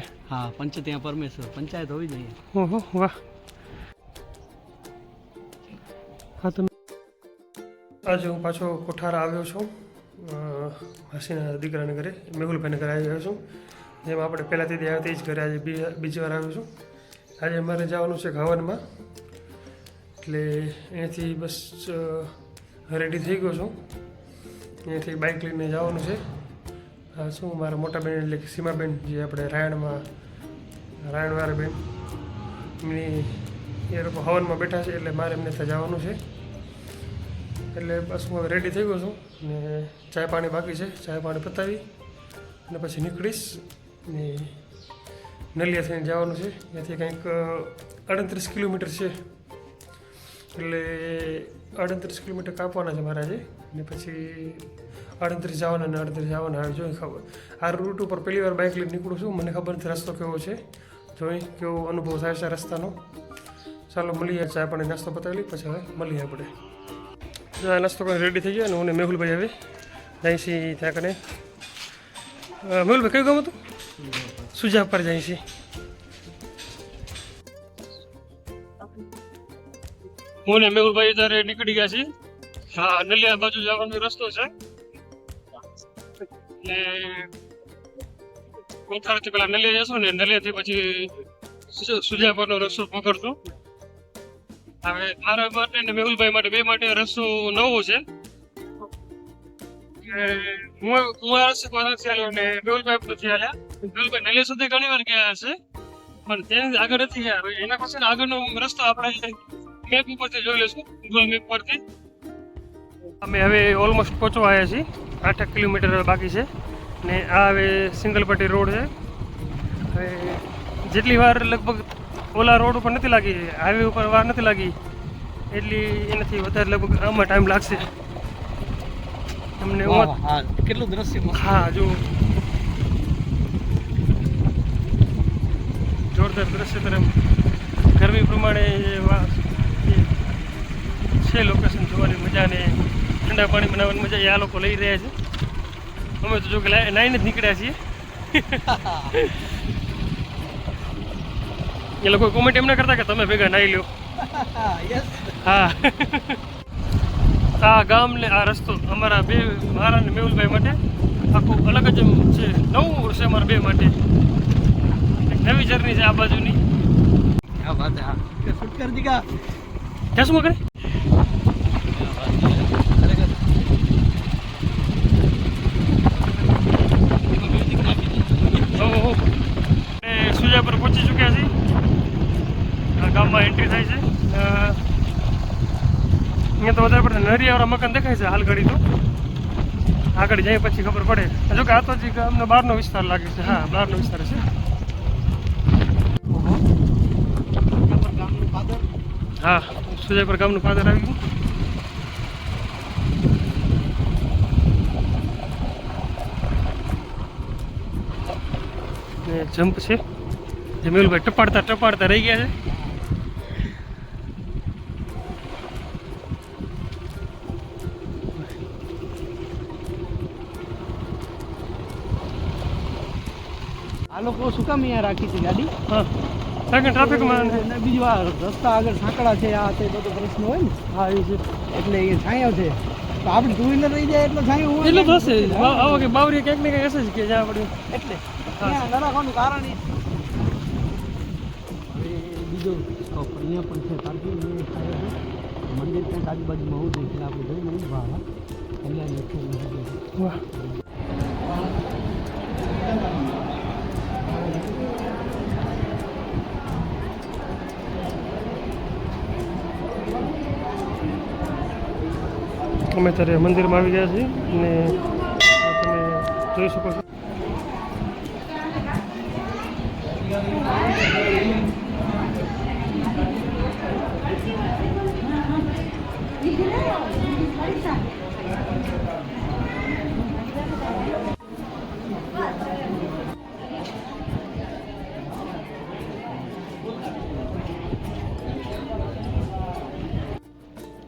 છે. હા પંચ ત્યાં પરમેશ્વર પંચાયત હોવી જોઈએ. ઓહો વાહ. હા તમે આજે હું પાછો કોઠારા આવ્યો છું. હસીના દીકરાને ઘરે મેહુલભાઈને ઘરે આવી ગયો છું. જેમ આપણે પહેલાંથી આવ્યા તે જ ઘરે આજે બી- બીજી વાર આવ્યો છું. આજે અમારે જવાનું છે ઘાવનમાં. એટલે અહીંયાથી બસ રેડી થઈ ગયો છું. અહીંયાથી બાઇક લઈને જવાનું છે. શું મારા મોટા બેન એટલે કે સીમાબેન જે આપણે રાયણમાં રાયણવાળા બેન એમની એ લોકો હવનમાં બેઠા છે એટલે મારે એમને ત્યાં જવાનું છે. એટલે બસ હું રેડી થઈ ગયો છું ને ચાય પાણી બાકી છે. ચાય પાણી પતાવી અને પછી નીકળીશ ને નલિયા થઈને જવાનું છે. ત્યાંથી કંઈક અડત્રીસ કિલોમીટર છે. એટલે અડત્રીસ કિલોમીટર કાપવાના છે મારે આજે ને પછી અડત્રીસ જવાના અને અડત્રીસ જવાના, હવે જોઈ ખબર. આ રૂટ ઉપર પહેલી વાર બાઇક લઈને નીકળું છું. મને ખબર નથી રસ્તો કેવો છે. જોઈ કેવો અનુભવ થાય છે રસ્તાનો. ચાલો, મળીએ ચા પાણી નાસ્તો પતાવી પછી હવે મળીએ આપણે. આ નાસ્તો પણ રેડી થઈ ગયો અને હું મેહુલભાઈ હવે જાય છે ત્યાં કને. મેહુલભાઈ, કયું ગમું હતું? સુજા પર જાય છે હું ને મેહુલભાઈ ત્યારે નીકળી ગયા છીએ. હા નલિયા બાજુ જવાનો રસ્તો છે. ને કોઠારથી પેલા નલિયા જશું ને નલિયાથી પછી સુજાપરનો રસ્તો પકડશું. હવે મારા માટે ને મેહુલભાઈ માટે બે માટે રસ્તો નવો છે. હું હું આ રસ્તે કોઈ નથી આવ્યો ને મેહુલભાઈ નથી નલિયા સુધી ઘણી વાર હશે. પણ ત્યાં આગળ નથી ગયા. એના પછી આગળનો રસ્તો આપણે મેપ ઉપરથી જોઈ લઈશું ગુગલ મેપ પરથી અમે હવે ઓલમોસ્ટ પહોંચવા આવ્યા છીએ. આઠ કિલોમીટર બાકી છે. ને આ હવે સિંગલપટ્ટી રોડ છે. હવે જેટલી વાર લગભગ ઓલા રોડ ઉપર નથી લાગી હાઈવે ઉપર વાર નથી લાગી એટલી એનાથી વધારે લગભગ આમાં ટાઈમ લાગશે. તમને કેટલું દ્રશ્ય હા જો. જોરદાર દ્રશ્ય તરફ. ગરમી પ્રમાણે છે લોકેશન જોવાની મજા ને ઠંડા પાણી બનાવવાની મજા આ લોકો લઈ રહ્યા છે. અમે તો જો કે નાઈને જ નીકળ્યા છીએ. એ લોકો કોમેન્ટ એમ કરતા કે તમે ભેગા નાહી લો હા. આ ગામ ને આ રસ્તો અમારા બે મારા ને મેહુલભાઈ માટે આખું અલગ જ છે. નવું વર્ષ અમારા બે માટે. નવી જર્ની છે આ બાજુની. ક્યાં વાત છે ચશ્મો કરે નરિયાવાળા મકાન દેખાય છે હાલ ઘડી તો આગળ જાય પછી ખબર પડે. જો કે આ તો હજી અમને બહારનો વિસ્તાર લાગે છે. હા, બહારનો વિસ્તાર છે. હા સુજયપુર ગામનું ફાધર આવી ગયું. જમ્પ છે. જમીલભાઈ ટપાડતા ટપાડતા રહી ગયા છે. શું કામ અહીંયા રાખી છે ગાડી? હા. કારણ કે ટ્રાફિકમાં બીજું આ રસ્તા આગળ સાંકડા છે આ તે બધો પ્રશ્ન હોય ને. હા એ છે. એટલે એ છાંયો છે. તો આપણે ટુ વ્હીલર રહી જાય એટલે છાંયો હોય એટલે થશે. આવો કે બાવરી કંઈક ને કંઈક હશે જ કે જ્યાં આપણે એટલે ન રાખવાનું કારણ એ. બીજો સ્ટોપ અહીંયા પણ છે. પાર્કિંગ મંદિર ક્યાંક આજુબાજુમાં હોવું જોઈએ. એટલે આપણે જોઈને નહીં ભાવ અહીંયા નથી વાહ. અમે અત્યારે મંદિરમાં આવી ગયા છીએ અને તમે જોઈ શકો છો.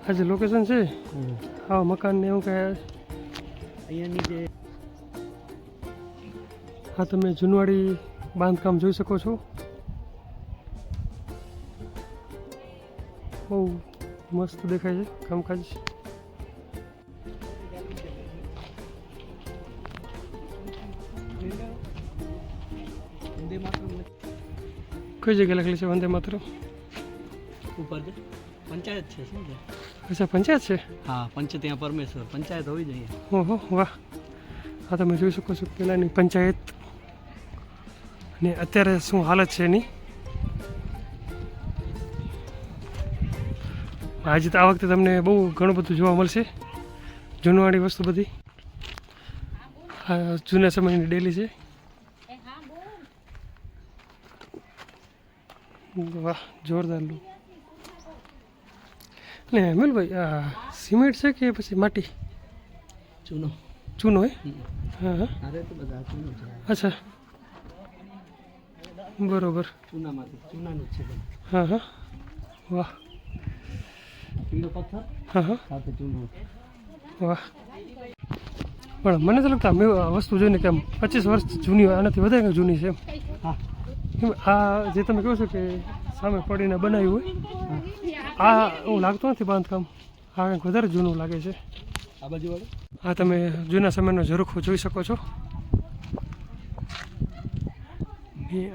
આજે લોકેશન છે હા મકાન ને એવું કાંઈ અહીંયાની જે હા તમે જૂનવાડી બાંધકામ જોઈ શકો છો. બહુ મસ્ત દેખાય છે કામકાજ. કઈ જગ્યાએ લખેલી છે વંદે માત્ર ઉપર પંચાયત છે શું છે અચ્છા પંચાયત છે? હા પંચ ત્યાં પરમેશ્વર પંચાયત હોવી જોઈએ. ઓહો વાહ. આ તમે જોઈ શકો છો પહેલાંની પંચાયત. ને અત્યારે શું હાલત છે એની? આજે તો આ વખતે તમને બહુ ઘણું બધું જોવા મળશે. જૂનવાણી વસ્તુ બધી. જૂના સમયની ડેલી છે. વાહ જોરદાર લુક. ને મિલભાઈ આ સિમેન્ટ છે કે પછી માટી? ચૂનો. ચૂનો હે હા. અચ્છા. બરોબર. ચૂનામાંથી ચૂનાનું છે હા હા. વાહ. પીળો પથ્થર હા હા. સાથે ચૂનો. વાહ. પણ મને તો લાગતા મેં વસ્તુ જોઈને કે આમ પચીસ વર્ષ જૂની હોય આનાથી વધારે જૂની છે એમ. હા. આ જે તમે કહો છો કે સામે પડીને બનાવ્યું હોય. આ એવું લાગતું નથી બાંધકામ. આ કંઈક વધારે જૂનું લાગે છે. આ બાજુ આ તમે જૂના સમયનો ઝરૂખો જોઈ શકો છો.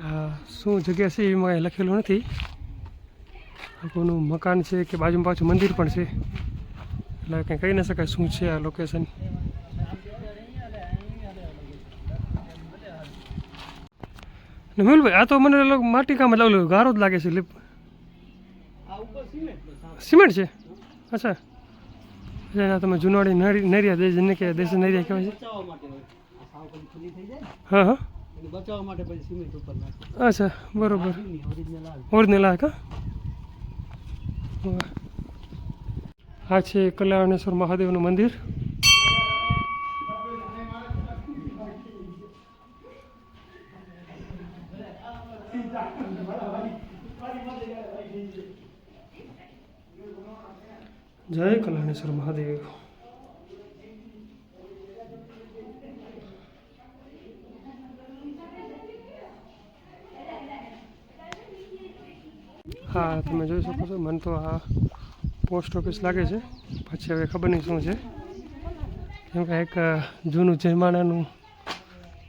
આ શું જગ્યા છે એમાં કાંઈ લખેલું નથી. કોનું મકાન છે કે બાજુમાં પાછું મંદિર પણ છે. એટલે કંઈ કહી ન શકાય શું છે આ લોકેશન ને મેહુલભાઈ આ તો મને માટી કામ એટલે ગારો જ લાગે છે લીપ. સિમેન્ટ છે? અચ્છા. અચ્છા તમે જુનાડી નરી નરિયા દેશ જેને કે દેશી નરિયા કહેવાય છે. હા હા. બચાવવા માટે પછી સિમેન્ટ ઉપર નાખે. અચ્છા બરોબર. ઓરિજિનલ આ કા. આ છે કલ્યાણેશ્વર મહાદેવનું મંદિર. જય કલ્યાણેશ્વર મહાદેવ. હા, તમે જોઈ શકો છો, મને તો આ પોસ્ટ ઓફિસ લાગે છે. પછી હવે ખબર નહીં શું છે. કેમ કે એક જૂનું જમાનાનું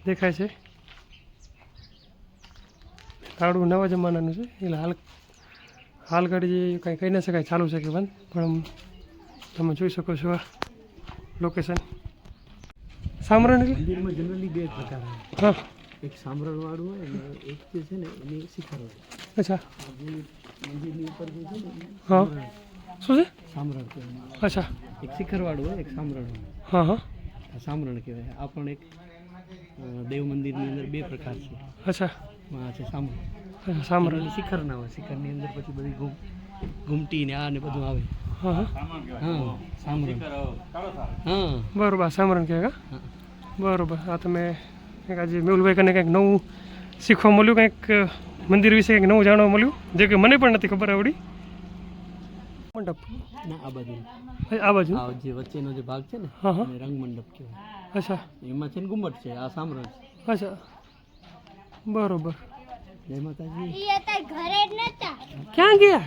દેખાય છે. તાળું નવા જમાનાનું છે, એટલે હાલ હાલ ઘડી જે કંઈ કહી ન શકાય ચાલુ છે કે બંધ પણ તમે જોઈ શકો છો લોકેશન સામરણ મંદિરમાં જનરલી બે પ્રકાર હા. એક સાંભળણ વાળું હોય અને એક જે છે ને એની શિખર હોય. અચ્છા. મંદિરની ઉપર જે છે ને હા. શું છે? કહેવાય અચ્છા. એક શિખર વાળું હોય એક સામરણ હોય. હા હા. સામરણ કહેવાય. આ પણ એક દેવ મંદિરની અંદર બે પ્રકાર છે. અચ્છા. હા છે સામરણ જનરલી શિખર ના હોય શિખરની અંદર પછી બધી ઘૂમ ઘૂમટી ને આ ને બધું આવે. હા હા. હા સાંભળણ હા. બરોબર સામરણ કહેવાય. બરોબર આ તમે કંઈક આજે મેહુલભાઈ કને કંઈક નવું શીખવા મળ્યું કંઈક મંદિર વિશે કંઈક નવું જાણવા મળ્યું જે કે મને પણ નથી ખબર આવડી. મંડપ. ના આ બાજુ. આ બાજુ? આ જે વચ્ચેનો જે ભાગ છે ને હા હા. એને રંગ મંડપ કહેવાય. અચ્છા. એમાં છે ને ગુમ્મટ છે આ સામરણ છે. અચ્છા. બરોબર. જય માતાજી. ઘરે જ નતા. ક્યાં ગયા?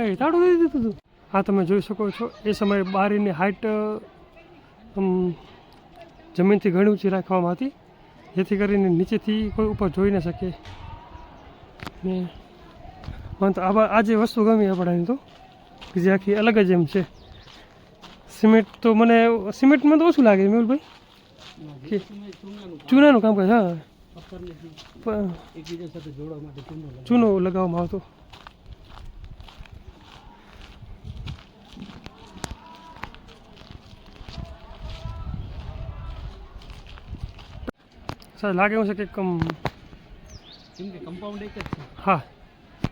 એ તાળું દઈ દીધું તું. હા તમે જોઈ શકો છો એ સમયે બારીની હાઇટ જમીનથી ઘણી ઊંચી રાખવામાં હતી. જેથી કરીને નીચેથી કોઈ ઉપર જોઈ ન શકે. ને મને તો આવા આ જે વસ્તુ ગમી આપણાની તો જે આખી અલગ જ એમ છે. સિમેન્ટ તો મને સિમેન્ટમાં તો ઓછું લાગે મેહુલભાઈ. ચૂનાનું કામ કરે હા. ચૂનો ચૂનો લગાવવામાં આવતો. સર લાગે એવું છે કે કમ કેમ કે કમ્પાઉન્ડ એક જ છે. હા.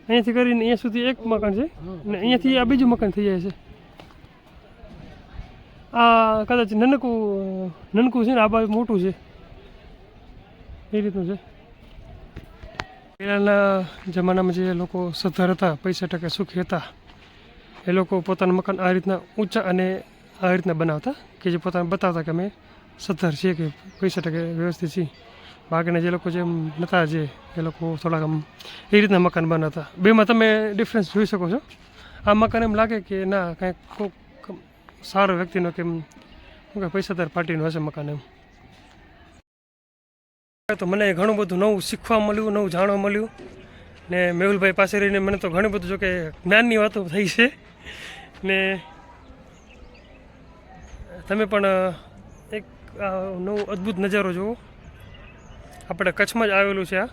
અહીંયાથી કરીને અહીંયા સુધી એક મકાન છે અને અહીંયાથી આ બીજું મકાન થઈ જાય છે. આ કદાચ નનકું નનકું છે ને આ બાજુ મોટું છે. એ રીતનું છે. પહેલાંના જમાનામાં જે લોકો સદ્ધર હતા, પૈસા ટકા સુખી હતા એ લોકો પોતાનું મકાન આ રીતના ઊંચા અને આ રીતના બનાવતા કે જે પોતાને બતાવતા કે અમે સદ્ધર છીએ કે પૈસા ટકે વ્યવસ્થિત છીએ. બાકીના જે લોકો જેમ નતા જે, એ લોકો થોડાક આમ એ રીતના મકાન બનાવતા. બેમાં તમે ડિફરન્સ જોઈ શકો છો. આ મકાન એમ લાગે કે ના કાંઈક કોઈક સારો વ્યક્તિનો કેમ કે એમ પૈસાદાર પાર્ટીનું હશે મકાન એમ. તો મને ઘણું બધું નવું શીખવા મળ્યું, નવું જાણવા મળ્યું. ને મેહુલભાઈ પાસે રહીને મને તો ઘણું બધું જોકે જ્ઞાનની વાતો થઈ છે. ને તમે પણ એક નવો અદ્ભુત નજારો જુઓ આપણે કચ્છમાં જ આવેલું છે આ.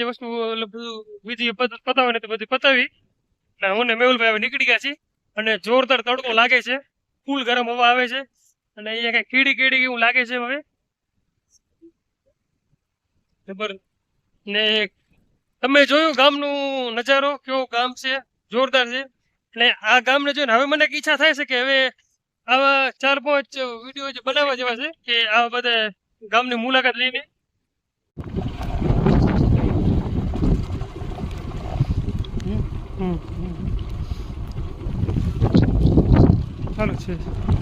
જે વસ્તુ બીજી પતાવવાની બધી પતાવી. અને હું મેહુલભાઈ નીકળી ગયા છીએ. અને જોરદાર તડકો લાગે છે. ફૂલ ગરમ હવા આવે છે. અને અહીંયા કઈ કીડી કીડી એવું લાગે છે હવે. ને તમે જોયું ગામનું નજારો કેવો ગામ છે? જોરદાર છે. અને આ ગામને જોઈને હવે મને ઈચ્છા થાય છે કે હવે આવા ચાર પાંચ વીડિયો બનાવવા જેવા છે, કે આવા બધા ગામની મુલાકાત લઈને. હમ. ચાલો છે હમ. ચાલો છે